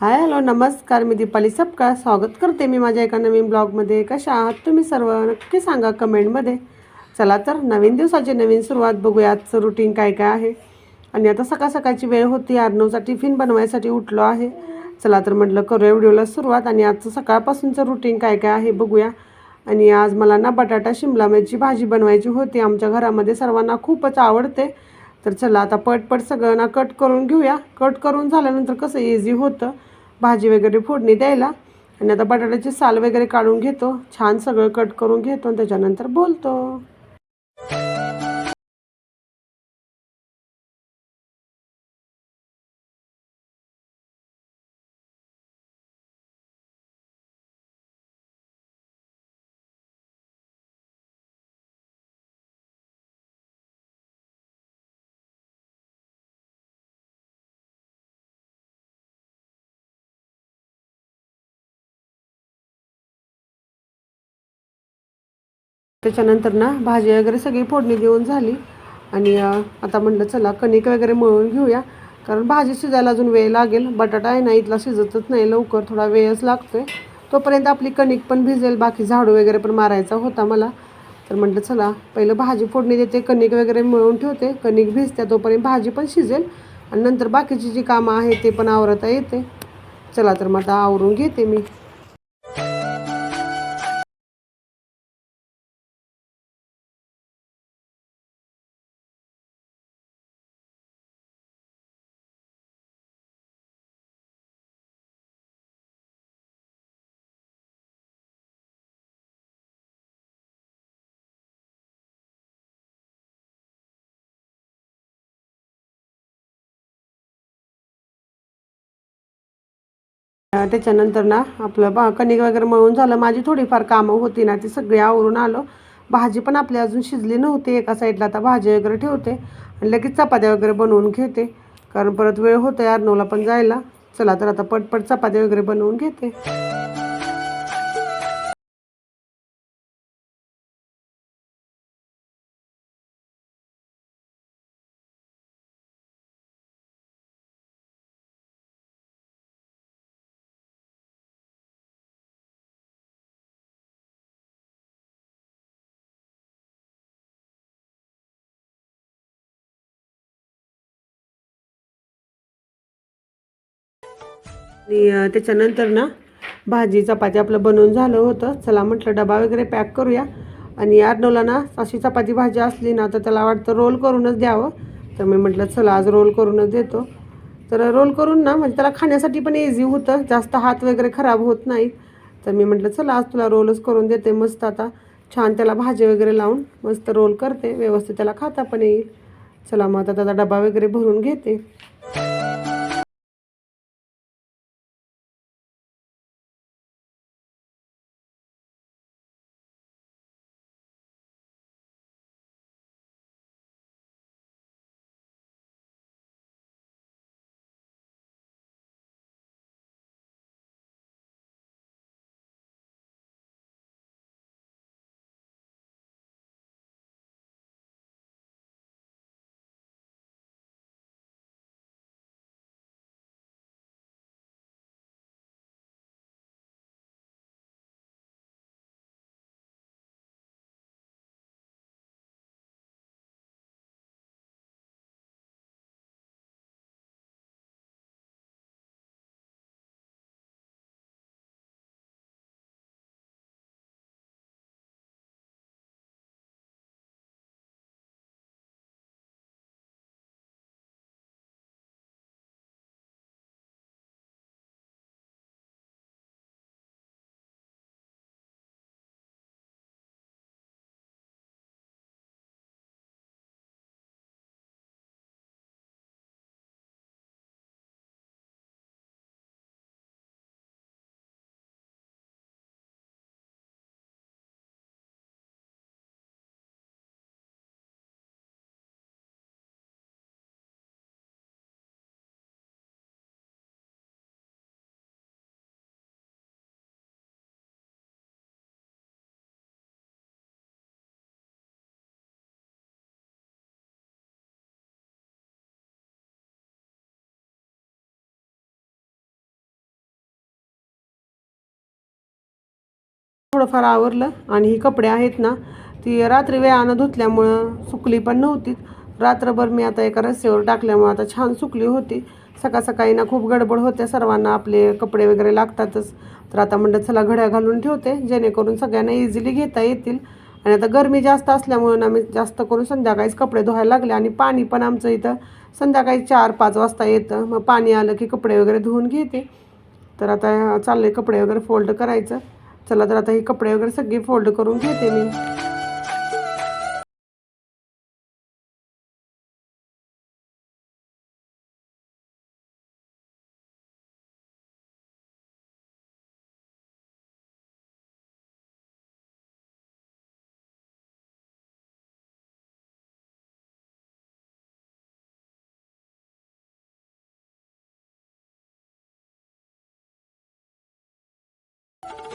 Hi hello नमस्कार मी दीपाली सपकाळ. स्वागत करते मी माझ्या एका नवीन ब्लॉगमध्ये. कशा आहात तुम्ही सर्व? नक्की सांगा कमेंटमध्ये. चला तर नवीन दिवसाची नवीन सुरुवात बघूया. आजचं रुटीन काय काय आहे? आणि आता सकाळ सकाळची वेळ होती. आर्नवचा टिफिन बनवायसाठी उठलो आहे. चला तर म्हटलं करूया व्हिडिओला सुरुवात. आणि आजचं सकाळपासूनचं रुटीन काय काय आहे बघूया. आणि आज मला ना बटाटा शिमला मिरची भाजी बनवायची होती. आमच्या घरामध्ये सर्वांना खूपच आवडते. तर चला आता पटपट सगळं ना कट करून घेऊया. कट करून झाल्यानंतर कसं इझी होतं. भाजी वगैरे फोडणी द्यायला. आणि आता बटाट्याची साल वगैरे काढून घेतो. छान सगळं कट करून घेतो आणि त्याच्यानंतर बोलतो. त्याच्यानंतर ना भाजी वगैरे सगळी फोडणी देऊन झाली. आणि आता म्हटलं चला कणिक वगैरे मळून घेऊया. कारण भाजी शिजायला अजून वेळ लागेल. बटाटा आहे ना इथला शिजतच नाही लवकर. थोडा वेळच लागतोय. तोपर्यंत आपली कणिक पण भिजेल. बाकी झाडू वगैरे पण मारायचा होता मला. तर म्हटलं चला पहिलं भाजी फोडणी देते कणिक वगैरे मिळून ठेवते. कणिक भिजते तोपर्यंत भाजी पण शिजेल. आणि नंतर बाकीची जी कामं आहेत ते पण आवरता येते. चला तर मग आता आवरून घेते मी. त्याच्यानंतर ना आपलं बा कणिक वगैरे मळून झालं. माझी थोडीफार कामं होती ना ती सगळी आवरून आलो. भाजी पण आपली अजून शिजली नव्हती एका साईडला. आता भाजी वगैरे ठेवते आणि लगेच चपात्या वगैरे बनवून घेते. कारण परत वेळ होतो आहे नऊला पण जायला. चला तर आता पटपट चपात्या वगैरे बनवून घेते. आणि त्याच्यानंतर ना भाजी चपाती आपलं बनवून झालं होतं. चला म्हटलं डबा वगैरे पॅक करूया. आणि अर्नोला ना अशी चपाती भाजी असली ना तर त्याला वाटतं रोल करूनच द्यावं. तर मी म्हटलं चला आज रोल करूनच देतो. तर रोल करून ना म्हणजे त्याला खाण्यासाठी पण इझी होतं. जास्त हात वगैरे खराब होत नाही तर मी म्हटलं चला आज तुला रोलच करून देते मस्त आता. छान त्याला भाजी वगैरे लावून मस्त रोल करते. व्यवस्थित त्याला खाता पण येईल. चला मग आता त्याचा डबा वगैरे भरून घेते. थोडंफार आवरलं आणि ही कपडे आहेत ना ती रात्री वेळानं धुतल्यामुळं सुकली पण नव्हती. रात्रभर मी आता एका रस्त्यावर टाकल्यामुळं आता छान सुकली होती. सकाळ सकाळी ना खूप गडबड होते सर्वांना आपले कपडे वगैरे लागतातच. तर आता म्हणलं चला घड्या घालून ठेवते जेणेकरून सगळ्यांना इझिली घेता येतील. आणि आता गरमी जास्त असल्यामुळं ना मी जास्त करून संध्याकाळीच कपडे धुवायला लागले आणि पाणी पण आमचं इथं संध्याकाळी चार पाच वाजता येतं. मग पाणी आलं की कपडे वगैरे धुवून घेते. तर आता चालले कपडे वगैरे फोल्ड करायचं. चला तर आता हे कपडे वगैरे सगळे फोल्ड करून घेते मी.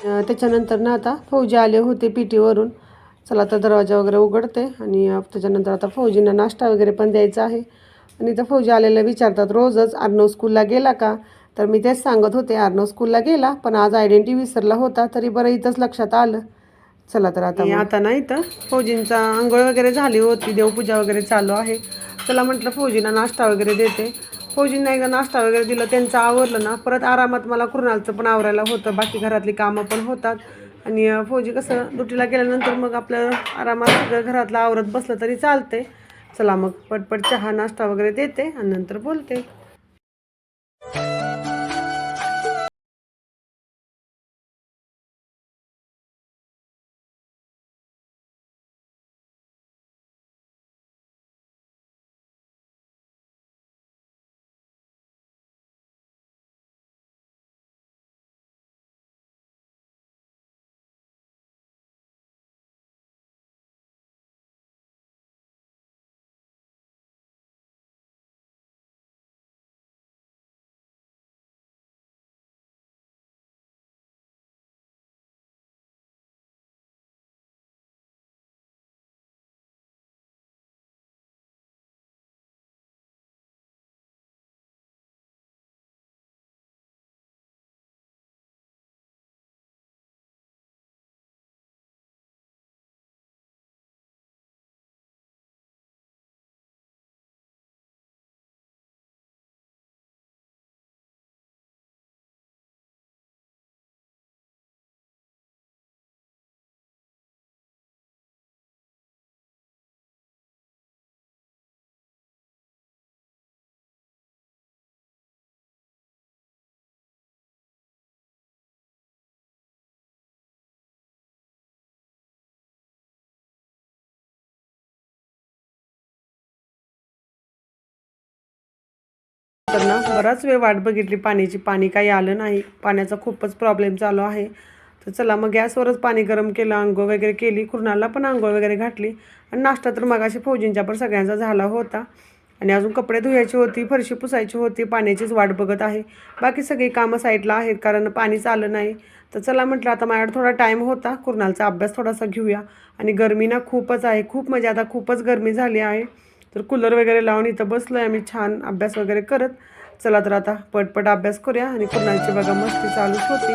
त्याच्यानंतर ना आता फौजी आले होते पीटीवरून. चला आता दरवाजा वगैरे उघडते आणि त्याच्यानंतर आता फौजींना नाश्ता वगैरे पण द्यायचा आहे. आणि त्या फौजी आलेल्या विचारतात रोजच आर्नव स्कूलला गेला का? तर मी तेच सांगत होते आर्नव स्कूलला गेला पण आज आयडेंटिटी विसरला होता तरी बरं इथंच लक्षात आलं. चला तर आता आता ना इथं फौजींचा आंघोळ वगैरे झाली होती देवपूजा वगैरे चालू आहे. चला म्हटलं फौजींना नाश्ता वगैरे देते. फौजींना एकदा नाश्ता वगैरे दिलं त्यांचं आवरलं ना परत आरामात मला कुरणालचं पण आवरायला होतं बाकी घरातली कामं पण होतात. आणि फौजी कसं ड्युटीला गेल्यानंतर मग आपलं आरामात घरातलं आवरत बसलं तरी चालते चला मग पटपट चहा नाश्ता वगैरे देते आणि नंतर बोलते. तर ना बराच वेळ वाट बघितली पाण्याची पाणी काही आलं नाही. पाण्याचा खूपच प्रॉब्लेम चालू आहे. तर चला मग गॅसवरच पाणी गरम केलं आंघोळ वगैरे केली. कुरणाला पण आंघोळ वगैरे घातली. आणि नाश्ता तर मगाशी फौजींच्या पण सगळ्यांचा झाला होता. आणि अजून कपडे धुवायची होती फरशी पुसायची होती. पाण्याचीच वाट बघत आहे. बाकी सगळी कामं साईडला आहेत कारण पाणीच आलं नाही. तर चला म्हटलं आता माझ्याकडे थोडा टाईम होता. कुरणालचा अभ्यास थोडासा घेऊया. आणि गरमी ना खूपच आहे. खूप म्हणजे आता खूपच गरमी झाली आहे. तर कूलर वगैरे लावून इथं बसलो आहे आम्ही छान अभ्यास वगैरे करत. चला तर आता पटपट अभ्यास करूया आणि कुणाची बघा मस्ती चालूच होती.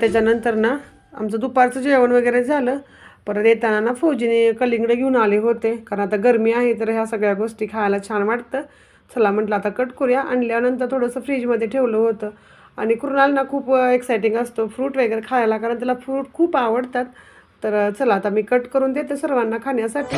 त्याच्यानंतर ना आमचं दुपारचं जेवण वगैरे झालं. परत येताना ना फौजीने कलिंगडं घेऊन आले होते. कारण आता गरमी आहे तर ह्या सगळ्या गोष्टी खायला छान वाटतं. चला म्हटलं आता कट करूया. आणल्यानंतर थोडंसं फ्रीजमध्ये ठेवलं होतं. आणि कृणाल ना खूप एक्सायटिंग असतो. फ्रूट वगैरे खायला कारण त्याला फ्रूट खूप आवडतात. तर चला आता मी कट करून देते सर्वांना खाण्यासाठी.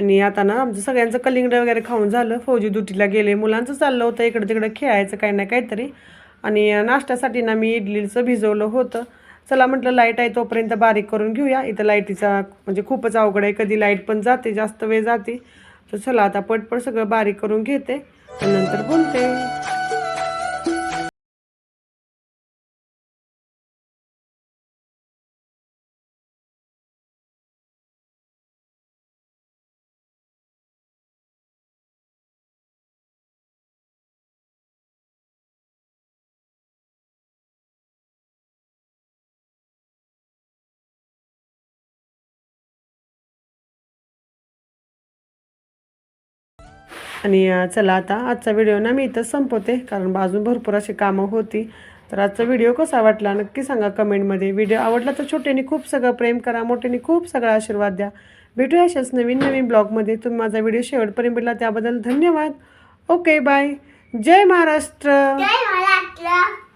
आणि आता ना आमचं सगळ्यांचं कलिंगड वगैरे खाऊन झालं. फौजी दुटीला गेले. मुलांचं चाललं होतं. इकडं तिकडं खेळायचं काही ना काहीतरी. आणि नाश्त्यासाठी ना मी इडलीचं भिजवलं होतं. चला म्हटलं लाइट आहे तोपर्यंत बारीक करून घेऊया. इथं लाईटीचा म्हणजे खूपच अवघड आहे. कधी लाइट पण जाते. जास्त वेळ जाते. तर चला आता पटपट सगळं बारीक करून घेते. नंतर बोलते. आणि चला आता आजचा व्हिडिओ ना मी इथं संपवते. कारण अजून भरपूर अशी कामं होती. तर आजचा व्हिडिओ कसा वाटला नक्की सांगा कमेंटमध्ये. व्हिडिओ आवडला तर छोट्याने खूप सगळं प्रेम करा मोठ्याने खूप सगळा आशीर्वाद द्या. भेटूया अशाच नवीन नवीन ब्लॉगमध्ये. तुम्ही माझा व्हिडिओ शेवटपर्यंत भेटला त्याबद्दल धन्यवाद. Okay bye. जय महाराष्ट्र. जय महाराष्ट्र.